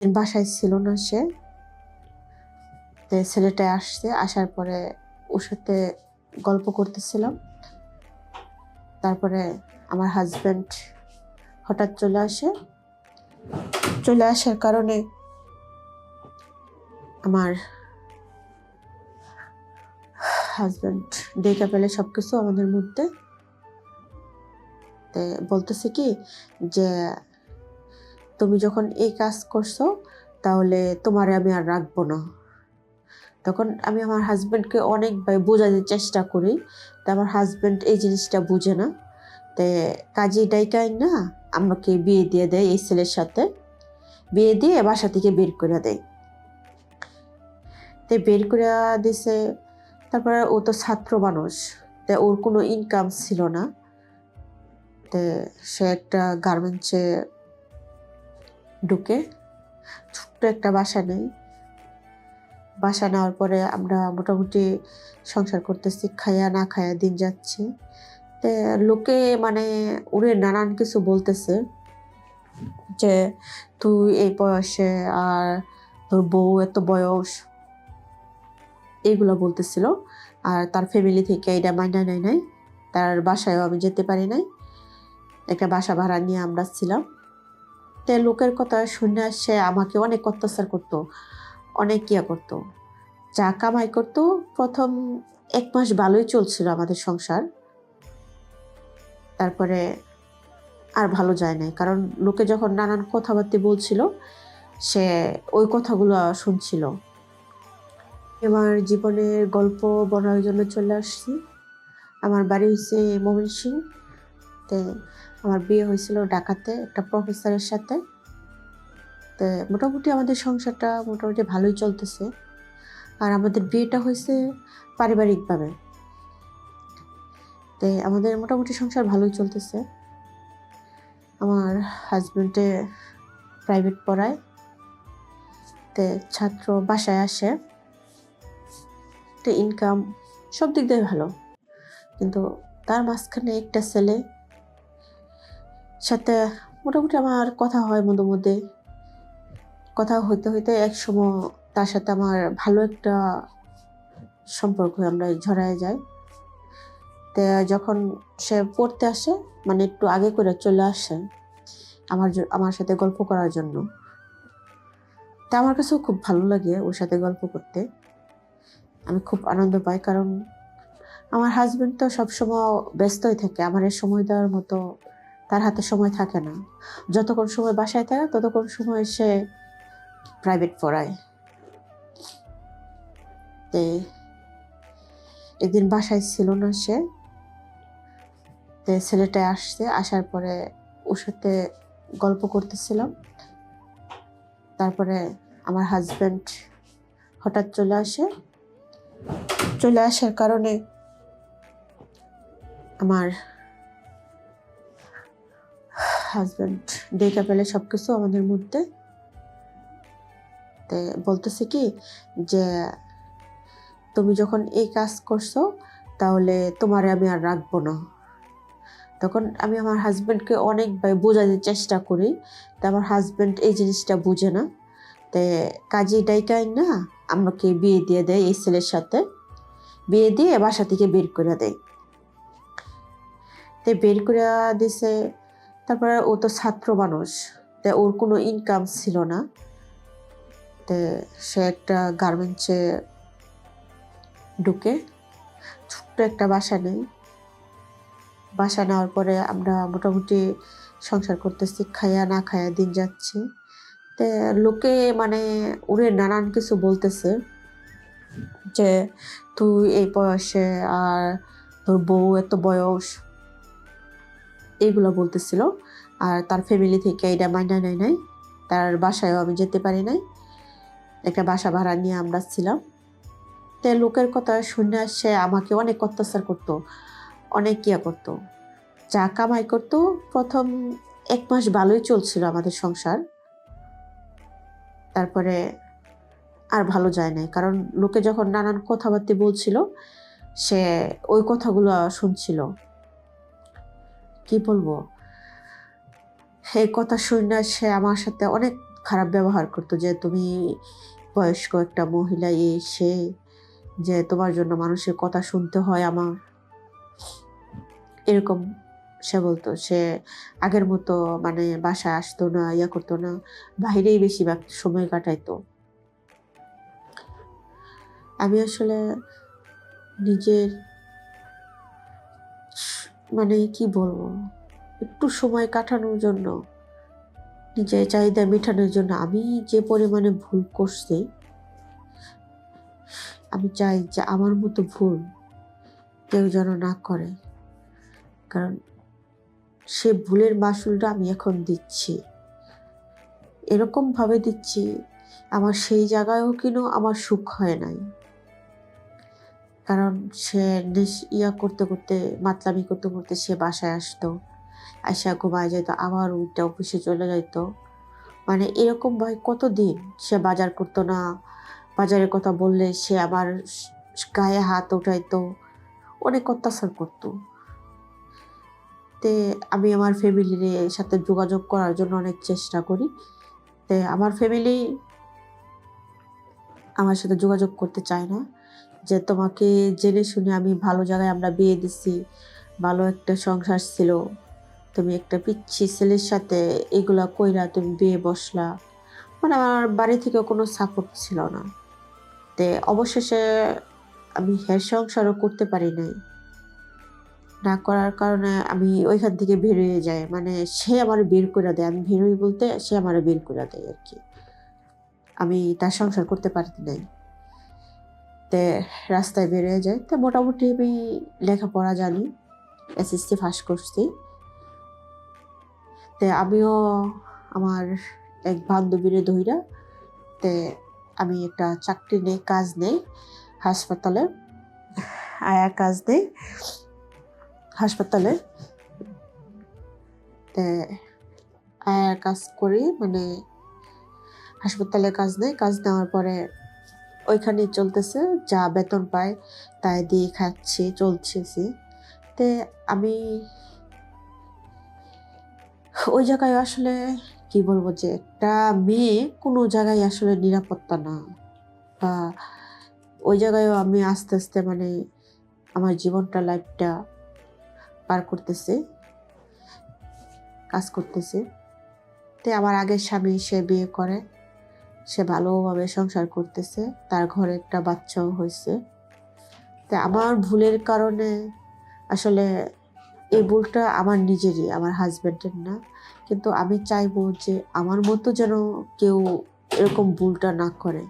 বাসায় ছিল না সে। তো ছেলেটা আসছে, আসার পরে ওর সাথে গল্প করতেছিলাম। তারপরে আমার হাজব্যান্ড হঠাৎ চলে আসে। চলে আসার কারণে আমার হাজব্যান্ড ডেকে পেলে সব কিছু আমাদের মধ্যে। বলতেছে কি যে তুমি যখন এই কাজ করছ, তাহলে তোমারে আমি আর রাখব না। তখন আমি আমার হাজব্যান্ডকে অনেকবার বোঝানোর চেষ্টা করি, তা আমার হাজব্যান্ড এই জিনিসটা বুঝে না। তে কাজী ডাইকাই না, আমাকে বিয়ে দিয়ে দেয় এই ছেলের সাথে। বিয়ে দিয়ে বাসা থেকে বের করে দেয়। তে বের করে দিছে, তারপরে ও তো ছাত্র মানুষ, তে ওর কোনো ইনকাম ছিল না। তে সে একটা গার্মেন্টসে ঢুকে ছোট্ট একটা বাসা নেই। বাসা নেওয়ার পরে আমরা মোটামুটি সংসার করতেছি খায়া না খায়া দিন যাচ্ছে। লোকে মানে ওরে নানান কিছু বলতেছে যে, তুই এই বয়সে আর তোর বউ এত বয়স? এইগুলো বলতেছিল। আর তার ফ্যামিলি থেকে এটা মাইনা নেয় নাই। তার বাসায়ও আমি যেতে পারি নাই। একটা বাসা ভাড়া নিয়ে আমরা ছিলাম তে লোকের কথা শুনে সে আমাকে অনেক অত্যাচার করতো, অনেক ইয়া করতো। যা কামাই করতো, প্রথম এক মাস ভালোই চলছিল আমাদের সংসার। তারপরে আর ভালো যায় নাই, কারণ লোকে যখন নানান কথাবার্তা বলছিল, সে ওই কথাগুলো শুনছিল। আমার জীবনের গল্প বলার জন্য চলে আসছি। আমার বাড়ি হচ্ছে মোমিন সিং আমার বিয়ে হয়েছিল ঢাকাতে একটা প্রফেসরের সাথে। তো মোটামুটি আমাদের সংসারটা মোটামুটি ভালোই চলতেছে। আর আমাদের বিয়েটা হয়েছে পারিবারিকভাবে। তো আমাদের মোটামুটি সংসার ভালোই চলতেছে। আমার হাজব্যান্ডে প্রাইভেট পড়ায়। তে ছাত্র বাসায় আসে। তো ইনকাম সব দিক দিয়ে ভালো। কিন্তু তার মাঝখানে একটা ছেলে সাথে মোটামুটি আমার কথা হয় মধ্যে মধ্যে। কথা হইতে হইতে এক সময় তার সাথে আমার ভালো একটা সম্পর্ক আমরা ঝরায় যাই তো যখন সে পড়তে আসে মানে একটু আগে করে চলে আসে আমার আমার সাথে গল্প করার জন্য। তা আমার কাছেও খুব ভালো লাগে ওর সাথে গল্প করতে। আমি খুব আনন্দ পাই কারণ আমার হাজব্যান্ড তো সবসময় ব্যস্তই থাকে। আমার সময় দেওয়ার মতো তার হাতে সময় থাকে না। যতক্ষণ সময় বাসায় থাকে, ততক্ষণ সময় সে প্রাইভেট পড়ায়। তে একদিন বাসায় ছিল না সে। তে ছেলেটা আসছে, আসার পরে ওর সাথে গল্প করতেছিলাম। তারপরে আমার হাজব্যান্ড হঠাৎ চলে আসে। চলে আসার কারণে আমার হাজব্যান্ড ডেকে পেলে সব কিছু আমাদের মধ্যে। বলতেছে কি যে, তুমি যখন এই কাজ করছ, তাহলে তোমারে আমি আর রাখব না। তখন আমি আমার হাজব্যান্ডকে অনেকবার বোঝানোর চেষ্টা করি, তা আমার হাজব্যান্ড এই জিনিসটা বুঝে না। তে কাজী ডাইকাই না, আমাকে বিয়ে দিয়ে দেয় এই ছেলের সাথে। বিয়ে দিয়ে বাসা থেকে বের করে দেয়। তে বের করে দিছে তারপরে ও তো ছাত্র মানুষ, তে ওর কোনো ইনকাম ছিল না। তে সে একটা গার্মেন্টসে ঢুকে, ছোট্ট একটা বাসা নেই। বাসা নেওয়ার পরে আমরা মোটামুটি সংসার করতেছি, খাইয়া না খাইয়া দিন যাচ্ছে। তে লোকে মানে ওরে নানান কিছু বলতেছে যে, তুই এই বয়সে আর তোর বউ এত বয়স, এইগুলো বলতেছিল। আর তার ফ্যামিলি থেকে এটা মাইনা নেয় নাই। তার বাসায়ও আমি যেতে পারি নাই। একটা বাসা ভাড়া নিয়ে আমরা ছিলাম তো লোকের কথা শুনে সে আমাকে অনেক অত্যাচার করতো, অনেক ইয়া করতো। যা কামাই করতো, প্রথম এক মাস ভালোই চলছিল আমাদের সংসার। তারপরে আর ভালো যায় নাই। কারণ লোকে যখন নানান কথাবার্তা বলছিল, সে ওই কথাগুলো শুনছিল। কি বলব? এই কথা শুনে সে আমার সাথে অনেক খারাপ ব্যবহার করতো যে তুমি বয়স্ক একটা মহিলা এ সে যে তোমার জন্য মানুষের কথা শুনতে হয় আমার। এরকম সে বলতো। সে আগের মতো মানে বাসায় আসতো না, ইয়া করতো না, বাইরেই বেশিরভাগ সময় কাটাইতো। আমি আসলে নিজের মানে কি বলব? একটু সময় কাটানোর জন্য, নিজের চাহিদা মেটানোর জন্য আমি যে পরিমাণে ভুল করছি, আমি চাই যে আমার মতো ভুল কেউ যেন না করে। কারণ সে ভুলের মাসুলটা আমি এখন দিচ্ছি। এরকম ভাবে দিচ্ছি, আমার সেই জায়গায়ও কিন্তু আমার সুখ হয় নাই। কারণ সে ইয়া করতে করতে, মাতলামি করতে করতে সে বাসায় আসতো। আয়সা ঘুমায় যেত আবার উঠে অফিসে চলে যেত মানে এরকম ভাই কতদিন সে বাজার করতো না, বাজারের কথা বললে সে আবার গায়ে হাত উঠাইতো, অনেক অত্যাচার করতো। তে আমি আমার ফ্যামিলির সাথে যোগাযোগ করার জন্য অনেক চেষ্টা করি। তে আমার ফ্যামিলি আমার সাথে যোগাযোগ করতে চায় না, যে তোমাকে জেনে শুনে আমি ভালো জায়গায় আমরা বিয়ে দিছি, ভালো একটা সংসার ছিল তুমি একটা পিচ্ছি ছেলের সাথে এগুলা কইরা তুমি বিয়ে বসলা। মানে আমার বাড়ি থেকে কোনো সাপোর্ট ছিল না। তে অবশেষে আমি হের সংসারও করতে পারি নাই। না করার কারণে আমি ওইখান থেকে বেরোয় যাই। মানে সে আমার বের করে দেয়। আমি বেরোই বলতে সে আমার বের করে দেয় আর কি। আমি তার সংসার করতে পারতি নাই। তে রাস্তায় বেরিয়ে যায় তো মোটামুটি আমি লেখাপড়া জানি এসএসসি পাস করছি। তে আমিও আমার এক বান্ধবীর ধইরা তে আমি একটা চাকরি নেই, কাজ নেই হাসপাতালে, আয়া কাজ নেই হাসপাতালে। তে আয়া কাজ করি মানে হাসপাতালে কাজ নেই, কাজ নেওয়ার পরে ওইখানে চলতেছে, যা বেতন পাই তাই দিয়ে খাচ্ছি চলছেছি তে আমি ওই জায়গায় আসলে কি বলব যে একটা মেয়ে কোনো জায়গায় আসলে নিরাপত্তা না। বা ওই জায়গায়ও আমি আস্তে আস্তে মানে আমার জীবনটা লাইফটা পার করতেছে, কাজ করতেছে। তে আমার আগের স্বামী, সে বিয়ে করে, সে ভালোভাবে সংসার করতেছে, তার ঘরে একটা বাচ্চাও হয়েছে। তা আমার ভুলের কারণে আসলে এই ভুলটা আমার নিজেরই, আমার হাজব্যান্ডের না। কিন্তু আমি চাইব যে আমার মতো যেন কেউ এরকম ভুলটা না করে।